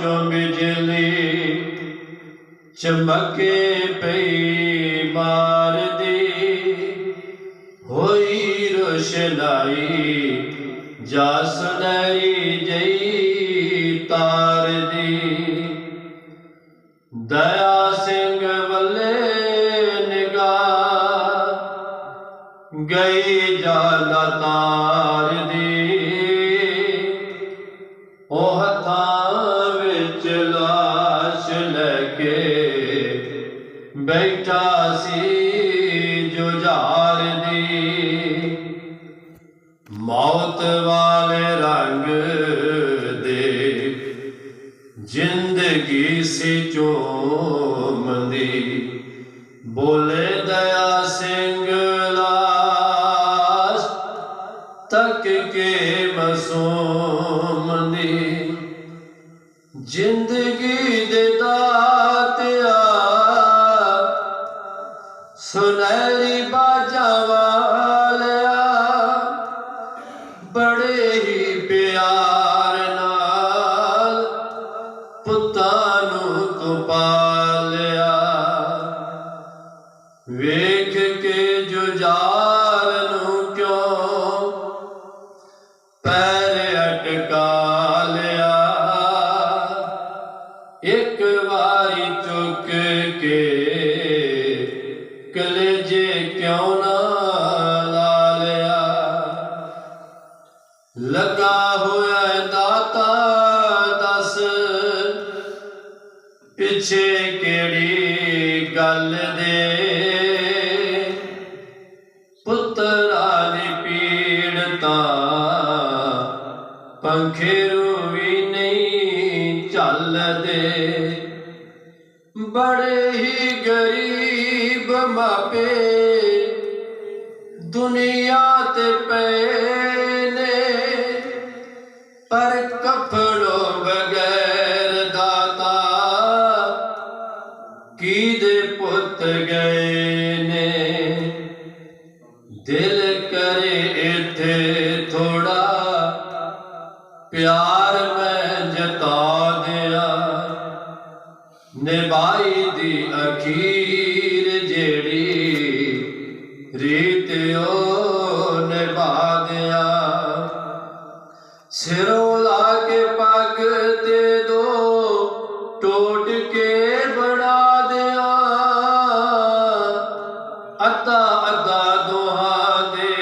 ਚੋਂ ਬਿਜਲੀ ਚਮਕੇ ਪਈ ਮਾਰਦੀ। ਹੋਈ ਰੋਸ਼ਨਾਈ ਜਾ ਸੁਨਹਿਰੀ ਜਈ ਤਾਰ ਦੀ ਦਇਆ ਸਿੰਘ ਵੱਲੇ ਨਿਗਾਹ, ਗਈ ਜਾਲਾ ਤਾਰ ਬੈਠਾ ਸੀ ਜੁਝਾਰ ਦੀ। ਮੌਤ ਵਾਲੇ ਰੰਗ ਦੇ ਜ਼ਿੰਦਗੀ ਸੀ ਚੋਮਦੀ ਬੋਲੇ ਦਇਆ ਸਿੰਘ ਲਾਸ਼ ਤੱਕ ਕੇ ਮਸੂਮ ਦੀ ਜ਼ਿੰਦਗੀ সোনারি বাজাওয়ালা ਲੱਗਾ ਹੋਇਆ ਹੈ ਦਾਤਾ, ਦੱਸ। ਪਿੱਛੇ ਕਿਹੜੀ ਗੱਲ ਦੇ? ਪੁੱਤਰਾ ਦੀ ਪੀੜਤਾ ਪੰਖੇਰੂ ਵੀ ਨਹੀਂ ਚੱਲਦੇ। ਬੜੇ ਹੀ ਗਰੀਬ ਮਾਪੇ, ਦੁਨੀਆ ਤੇ ਪਏ ਨੇ। ਪਰ ਕਫੜੋਂ ਬਗੈਰ ਦਾਤਾ ਕੀਦੇ ਪੁੱਤ ਗਏ ਨੇ? ਦਿਲ ਕਰੇ ਇੱਥੇ ਥੋੜਾ ਪਿਆਰ ਮੈਂ ਜਤਾ ਦਿਆ। ਨਿਭਾਈ ਦੀ ਅਖੀਰ ਟੋਟ ਕੇ ਬਣਾ ਦਿਆਂ। ਅੱਧਾ ਅੱਧਾ ਦੋਹਾਂ ਦੇ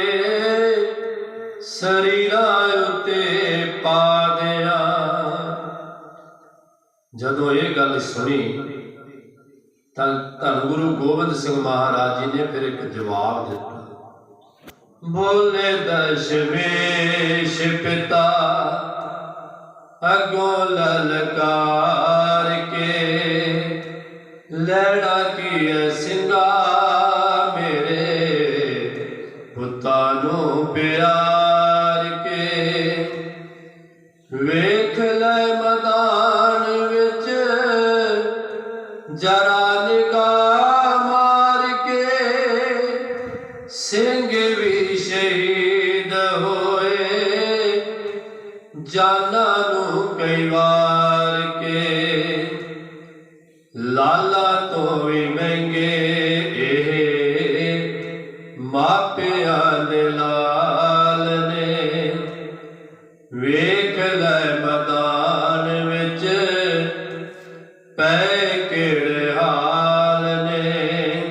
ਸਰੀਰਾਂ ਉੱਤੇ ਪਾ ਦਿਆਂ। ਜਦੋਂ ਇਹ ਗੱਲ ਸੁਣੀ, ਤਾਂ ਧੰਨ ਗੁਰੂ ਗੋਬਿੰਦ ਸਿੰਘ ਮਹਾਰਾਜ ਜੀ ਨੇ ਫਿਰ ਇੱਕ ਜਵਾਬ ਦਿੱਤਾ। ਬੋਲੇ ਦਸ਼ਮੇਸ਼ ਪਿਤਾ, ਅਗੋ ਲਲਕਾਰ ਲੈਣਾ ਕੀ ਸਿੰਘਾ ਮੇਰੇ ਪੁੱਤਾਂ ਨੂੰ ਪਿਆਰ ਕੇ। ਵੇਖ ਲੈ ਮਦਾਨ ਵਿੱਚ, ਜਰਾ ਨਿਗਾਹ ਮਾਰ ਕੇ। ਸਿੰਘ ਵੀ ਸ਼ਹੀਦ ਹੋਏ, ਜਾਨਾਂ ਨੂੰ ਕਈ ਵਾਰ ਮਾਪਿਆਂ ਦੇ ਲਾਲ ਨੇ, ਵੇਖ ਲੈ ਮਦਾਨ ਵਿੱਚ ਪੈ ਕਿਹੜੇ ਹਾਲ ਨੇ।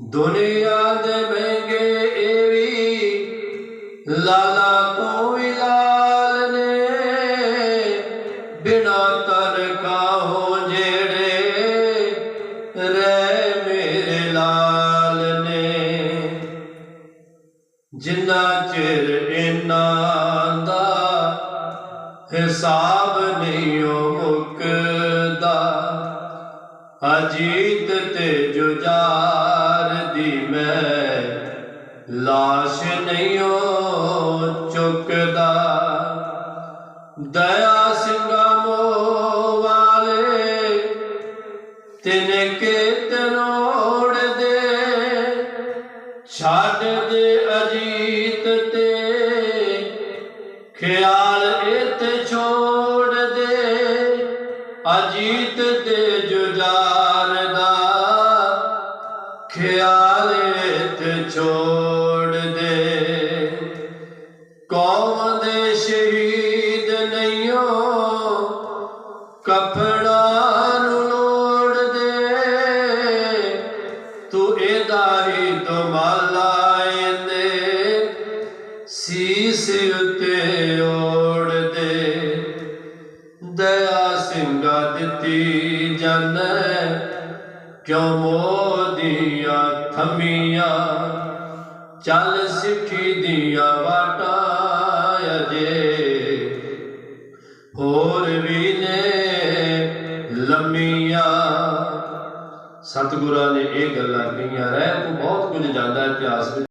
ਦੁਨੀਆ ਦੇ ਮਹਿੰਗੇ ਇਹ ਵੀ ਲਾਲਾ ਤੋਂ ਵੀ ਲਾਲ ਨੇ, ਬਿਨਾ ਚਿਰ ਇਹਨਾਂ ਦਾ, ਹਿਸਾਬ ਨਹੀਂ ਉਹ ਮੁੱਕਦਾ। ਅਜੀਤ ਤੇ ਜੁਝਾਰ ਦੀ ਮੈਂ ਲਾਸ਼ ਨਹੀਂ ਉਹ ਚੁੱਕਦਾ। ਦਇਆ ਸਿੰਘਾ ਮੋ ਵਾਲੇ ਤਿਨ ਕੇ ਤਨੋੜ ਅਜੀਤ ਛੋੜ ਦੇ, ਅਜੀਤ ਤੇ ਜੁਜਾਰ ਦਾ ਖਿਆਲ ਤੇ ਛੋੜ ਦੇ। ਕੌਮ ਦੇ ਸ਼ਹੀਦ ਨਹੀਂਓ ਕਫੜਾ ਨੂੰ ਲੋੜ ਦੇ। ਤੂੰ ਇਹਦਾ ਹੀ ਦੁਮਾਲਾ ਦਿੱਤੀ ਜਨ, ਕਿਉ ਮੋਦੀਆਂ ਥਮੀਆਂ? ਚੱਲ ਸਿੱਖੀ ਦੀਆਂ ਵਾਟਾਂ ਅਜੇ ਹੋਰ ਵੀ ਨੇ ਲੰਮੀਆਂ। ਸਤਿਗੁਰਾਂ ਨੇ ਇਹ ਗੱਲਾਂ ਕਹੀਆਂ ਰਹਿ ਤੂੰ ਬਹੁਤ ਕੁਝ ਜਾਂਦਾ ਇਤਿਹਾਸ ਵਿੱਚ।